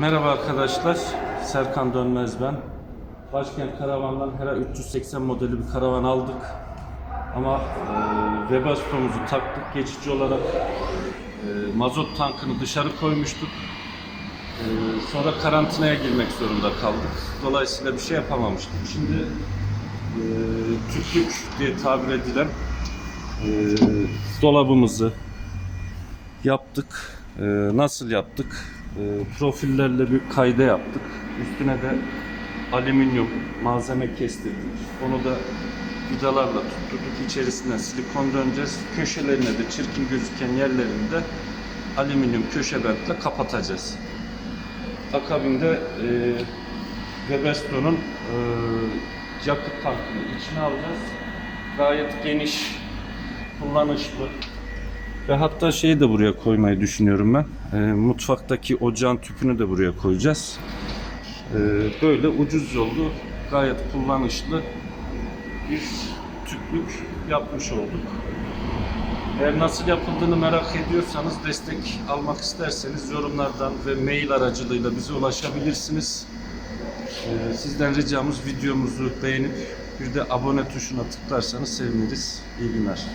Merhaba arkadaşlar, Serkan Dönmez ben. Başkent Karavan'dan Hera 380 modeli bir karavan aldık. Ama e, Webasto'muzu taktık. Geçici olarak e, mazot tankını dışarı koymuştuk. E, sonra karantinaya girmek zorunda kaldık. Dolayısıyla bir şey yapamamıştık. Şimdi e, tüplük diye tabir edilen e, dolabımızı yaptık. E, nasıl yaptık? E, profillerle bir kayda yaptık. Üstüne de alüminyum malzeme kestirdik. Onu da vidalarla tutturduk. İçerisinden silikon döneceğiz. Köşelerine de çirkin gözüken yerlerinde alüminyum köşe bentle kapatacağız. Akabinde e, Webasto'nun e, yakıt tankını içine alacağız. Gayet geniş, kullanışlı, ve hatta şeyi de buraya koymayı düşünüyorum ben. Ee, mutfaktaki ocağın tüpünü de buraya koyacağız. Ee, böyle ucuz yollu, gayet kullanışlı bir tüplük yapmış olduk. Eğer nasıl yapıldığını merak ediyorsanız, destek almak isterseniz yorumlardan ve mail aracılığıyla bize ulaşabilirsiniz. Ee, sizden ricamız videomuzu beğenip bir de abone tuşuna tıklarsanız seviniriz. İyi günler.